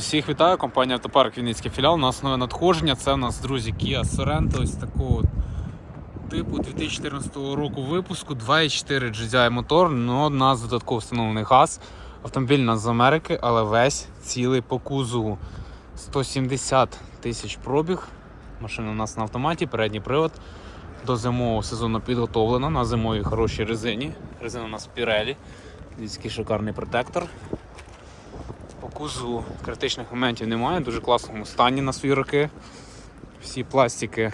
Всіх вітаю, компанія Автопарк Вінницький філіал. У нас нове надходження. Це у нас, друзі, Kia Sorento, ось такого типу 2014 року випуску 2.4 GDI мотор, але у нас додатково встановлений газ. Автомобіль у нас з Америки, але весь цілий по кузову. 170 тисяч пробіг. Машина у нас на автоматі, передній привод. До зимового сезону підготовлена на зимовій хорошій резині. Резина у нас Pirelli. Дивіться, який шикарний протектор. По кузову критичних моментів немає, дуже класному стані на свої роки. Всі пластики,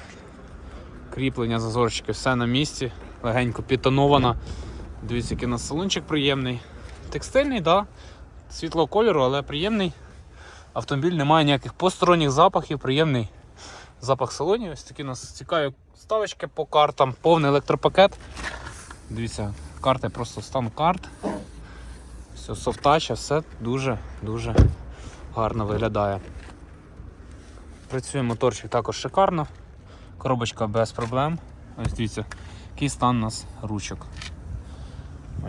кріплення, зазорчики, все на місці, легенько підтонована. Дивіться, який у нас салончик приємний. Текстильний, да. світлого кольору, але приємний. Автомобіль не має ніяких посторонніх запахів, приємний запах салонів. Ось такі у нас цікаві ставочки по картам, повний електропакет. Дивіться, карти просто стан карт. Все, софтач, а все дуже-дуже гарно виглядає. Працює моторчик також шикарно. Коробочка без проблем. Ось дивіться, який стан у нас ручок.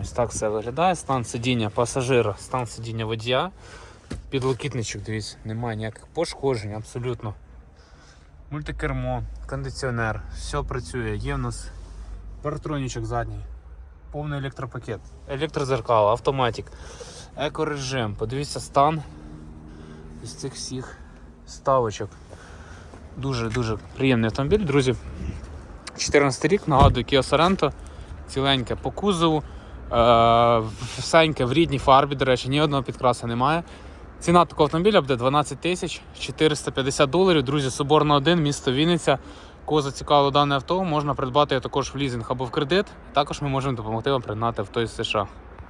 Ось так все виглядає. Стан сидіння пасажира, стан сидіння водія. Підлокітничок, дивіться, немає ніяких пошкоджень, абсолютно. Мультикермо, кондиціонер, все працює. Є в нас паратронічок задній повний електропакет, електрозеркало, автоматик, екорежим. Подивіться стан із цих всіх ставочок. Дуже-дуже приємний автомобіль, друзі. 14 рік, нагадую, Kia Sorento, ціленьке по кузову, е- всеньке в рідній фарбі, до речі, ні одного підкраса немає. Ціна такого автомобіля буде 12 тисяч 450 доларів. Друзі, Соборна 1, місто Вінниця. Кого зацікавило дане авто, можна придбати також в лізинг або в кредит. Також ми можемо допомогти вам пригнати авто із США.